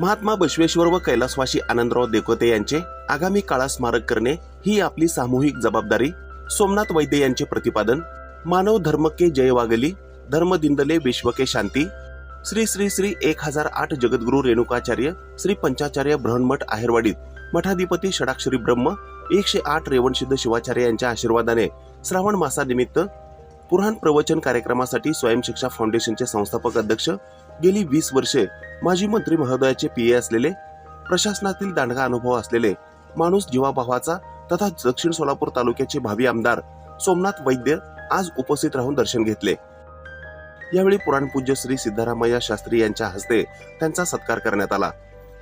महात्मा बसवेश्वर व कैलासवाशी आनंदराव देकोते यांचे आगामी काळात स्मारक करणे ही आपली सामूहिक जबाबदारी. सोमनाथ वैद्य यांचे प्रतिपादन मानव धर्म के जय वागली धर्मदिंदले विश्व के शांती. श्री श्री श्री एक हजार आठ जगद्गुरु रेणुकाचार्य श्री पंचाचार्य ब्रह्ममठ आहेरवाडीत मठाधिपती षडाक्षरी ब्रह्म एकशे आठ रेवणसिद्ध शिवाचार्य यांच्या आशीर्वादाने श्रावण मासानिमित्त पुराण प्रवचन कार्यक्रमासाठी स्वयंशिक्षा फाउंडेशनचे संस्थापक अध्यक्ष गेली वीस वर्षे माजी मंत्री महोदयाचे पीए असलेले प्रशासनातील दांडगा अनुभव असलेले माणूस जीवाभावाचा तथा दक्षिण सोलापूर तालुक्याचे भावी आमदार सोमनाथ वैद्य आज उपस्थित राहून दर्शन घेतले. यावेळी पुराणपूज्य श्री सिद्धरामय्या शास्त्री यांच्या हस्ते त्यांचा सत्कार करण्यात आला.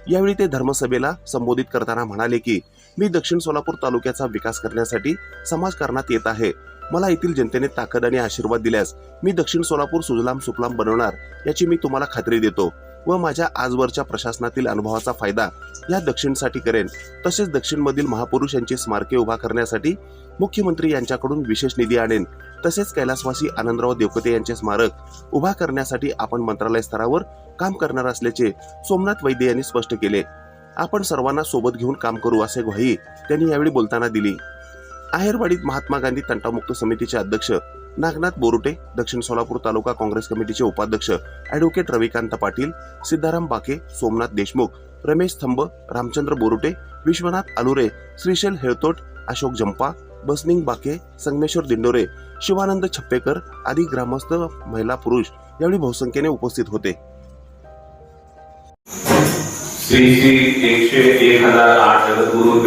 यावेळी ते धर्मसभेला संबोधित करताना म्हणाले की मी दक्षिण सोलापूर तालुक्याचा विकास करण्यासाठी समाजकारणात येत आहे. मला येथील जनतेने ताकद आणि आशीर्वाद दिल्यास मी दक्षिण सोलापूर सुजलाम सुफलाम बनवणार याची मी तुम्हाला खात्री देतो व माझ्या आजवरच्या प्रशासनातील अनुभवाचा फायदा या दक्षिणसाठी करेन. तसेच दक्षिणमधील महापुरुष यांची स्मारके उभा करण्यासाठी मुख्यमंत्री यांच्याकडून विशेष निधी आणेन. तसेच कैलासवासी आनंदराव देवकते यांचे स्मारक उभा करण्यासाठी आपण मंत्रालय स्तरावर काम करणार असल्याचे सोमनाथ वैद्य यांनी स्पष्ट केले. आपण सर्वांना सोबत घेऊन काम करू असे ग्वाही त्यांनी यावेळी बोलताना दिली. आहेरवाडीत महात्मा गांधी तंटामुक्त समितीचे अध्यक्ष नागनाथ बोरुटे दक्षिण सोलापूर तालुका काँग्रेस कमिटीचे उपाध्यक्ष ॲडव्होकेट रविकांत पाटील सिद्धाराम बाके सोमनाथ देशमुख रमेश थंब रामचंद्र बोरुटे विश्वनाथ अलुरे श्रीशैल हेळतोट अशोक जंपा बसनिंग बाके संगमेश्वर दिंडोरे शिवानंद छप्पेकर आदी ग्रामस्थ महिला पुरुष यावेळी बहुसंख्येने उपस्थित होते. श्री श्री एकशे एक हजार आठ जगद्गुरु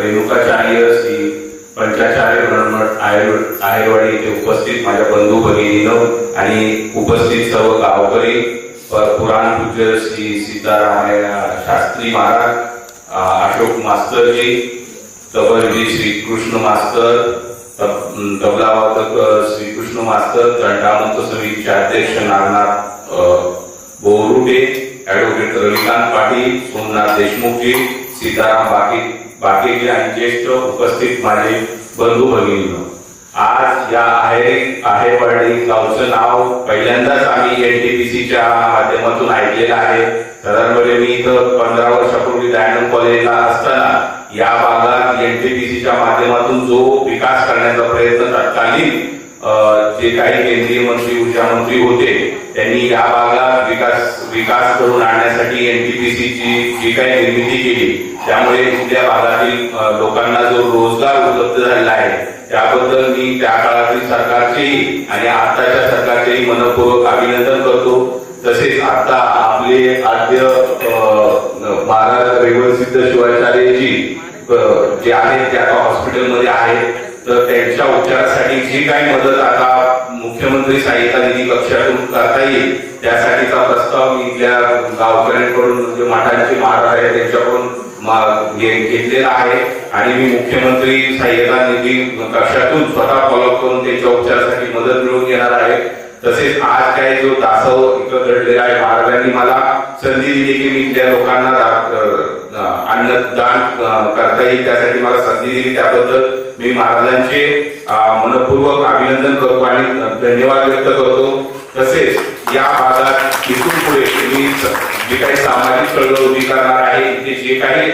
रेणुकाचार्य श्री पंचाचार्य ब्रह्ममठ आहेर- आहेरवाडी येथे उपस्थित माझ्या बंधू भगिनीनं आणि उपस्थित सर्व गावकरी पुराण पूज्य श्री सीताराम शास्त्री महाराज अशोक मास्तरजी तबलजी श्रीकृष्ण मास्तर तबला वादक श्रीकृष्ण मास्तर तंटामुक्त समितीचे अध्यक्ष नागनाथ बोरुटे ऍडव्होकेट रविकांत पाटील सोमनाथ देशमुखजी सीताराम बाकी बाकेजी आणि ज्येष्ठ उपस्थित माझे बंधू भगिनी आज या आहे आहेरवाडी गावचं नाव पहिल्यांदाच आम्ही एनटीपीसीच्या माध्यमातून ऐकलेलं आहे. साधारणपणे मी इथं पंधरा वर्षापूर्वी दयानंद कॉलेजला असताना या भागात एनटीपीसीच्या माध्यमातून जो विकास करण्याचा प्रयत्न तत्कालीन जे काही केंद्रीय मंत्री ऊर्जा मंत्री होते त्यांनी या भागात विकास विकास करून आणण्यासाठी एनटीपीसीची जी काही निर्मिती केली त्यामुळे इथल्या भागातील लोकांना जो रोजगार उपलब्ध झालेला आहे त्याबद्दल मी त्या काळातील सरकारचेही आणि आताच्या सरकारचेही मनपूर्वक अभिनंदन करतो. तसेच आता आपले आद्य अ, महाराज रेवणसिद्ध शिवाचार्यजी जे आहेत ते आता हॉस्पिटलमध्ये आहेत. तर त्यांच्या उपचारासाठी जी काही मदत आता मुख्यमंत्री सहाय्यता निधी कक्षातून करता येईल त्यासाठीचा प्रस्ताव मी इथल्या गावकऱ्यांकडून म्हणजे जे मठांचे महाराज आहेत त्यांच्याकडून घेतलेला आहे. आणि मी मुख्यमंत्री सहाय्यता निधी कक्षातून स्वतः फॉलो करून त्यांच्या उपचारासाठी मदत मिळवून घेणार आहे. तसेच आज काय जो दासव इथं घडलेला आहे महाराजांनी मला संधी दिली की मी त्या लोकांना अन्नदान करता येईल. त्यासाठी मला संधी दिली. त्याबद्दल मी महाराजांचे मनपूर्वक अभिनंदन करतो आणि धन्यवाद व्यक्त करतो. तसेच या भागात इथून पुढे तुम्ही जे काही सामाजिक चळवळ उभी करणार आहे ते जे काही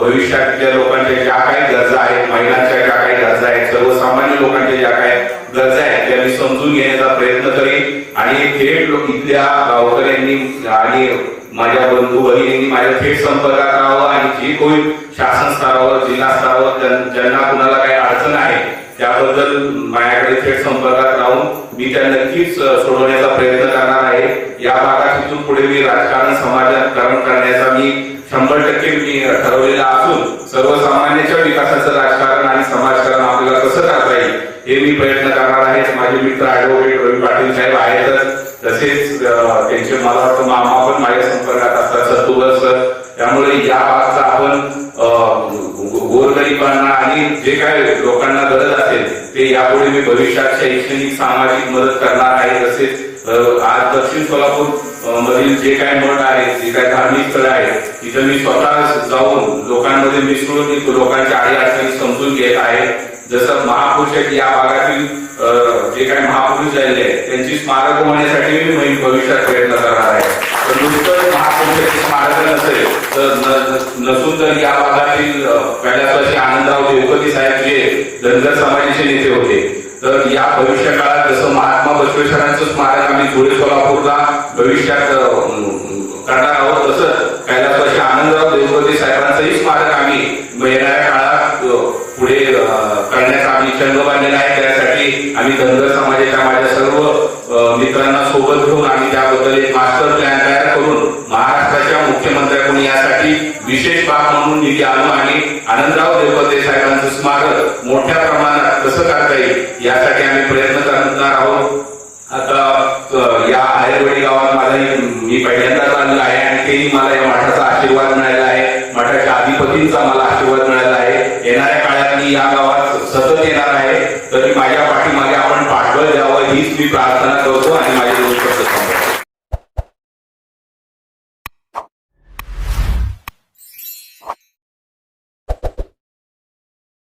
भविष्यातल्या लोकांच्या ज्या काही गरजा आहेत महिलांच्या ज्या काही गरजा आहेत सर्वसामान्य लोकांच्या ज्या काही गरजा आहेत त्या मी समजून घेण्याचा प्रयत्न करेन. आणि थेट लोक इथल्या गावकऱ्यांनी आणि माझ्या बंधू भगिनींनी माझ्या थेट संपर्कात राहावं. आणि जे कोणी शासन स्तरावर जिल्हा स्तरावर ज्यांना कुणाला काही अडचण आहे त्याबद्दल माझ्याकडे थेट संपर्कात राहून मी त्या नक्कीच सोडवण्याचा प्रयत्न करणार आहे. या भागात इथून पुढे मी राजकारण समाजकारण करण्याचा मी शंभर टक्के मी ठरवलेला असून सर्वसामान्यांच्या विकासाचं राजकारण आणि समाजकारण आपल्याला कसं करता येईल हे मी प्रयत्न करणार आहे. माझे मित्र ऍडव्होकेट रवी पाटील साहेब आहेतच. तसेच त्यांचे मला वाटतं मामा पण माझ्या संपर्कात असतात. सर. त्यामुळे या भागचा आपण गोरगरिबांना आणि जे काय लोकांना गरज असेल ते यापुढे मी भविष्यात शैक्षणिक सामाजिक मदत करणार आहे तसेच आज दक्षिण सोलापूर मधील जे काय मठ आहे जे काय धार्मिक स्थळ आहे तिथं मी स्वतः जाऊन लोकांमध्ये मिसळून लोकांच्या आडी अडचणी समजून घेत आहे. जसं महापुरुष आहेत या भागातील जे काही महापुरुष झालेले आहेत त्यांची स्मारक होण्यासाठी मी भविष्यात प्रयत्न करणार आहे. नुसतं स्मारक नसेल तर नसून तर या भागातील अ, आनंदराव देवकती साहेब जे धनगर समाजाचे नेते होते तर या भविष्य काळात जसं महात्मा बसवेश्वरांचं स्मारक आम्ही धुळे सोलापूरला भविष्यात करणार आहोत तसंच कैलासवासी आनंदराव देवकते साहेबांचंही स्मारक आम्ही येणाऱ्या काळात पुढे करण्याचा आम्ही चंग बांधलेला आहे त्यासाठी आम्ही धनगर समाजाच्या माझ्या सर्व मित्रांना सोबत घेऊन आम्ही त्याबद्दल एक मास्टर प्लॅन तयार करून महाराष्ट्राच्या मुख्यमंत्र्यांकडून यासाठी विशेष बाब म्हणून निधी आणू आणि आनंदराव देवपते साहेबांचं स्मारक मोठ्या प्रमाणात कसं करता येईल यासाठी आम्ही प्रयत्न करणार आहोत. आता या आयरवाडी गावात माझा मी पहिल्यांदाच आलेलो आहे आणि तेही मला या मठाचा आशीर्वाद मिळाला आहे. मठाच्या अधिपतींचा मला आशीर्वाद मिळाला आहे. येणाऱ्या काळात मी या गावात सतत येणार आहे तरी माझ्या पाठीमागे आपण पाठबळ द्यावं हीच मी प्रार्थना करतो आणि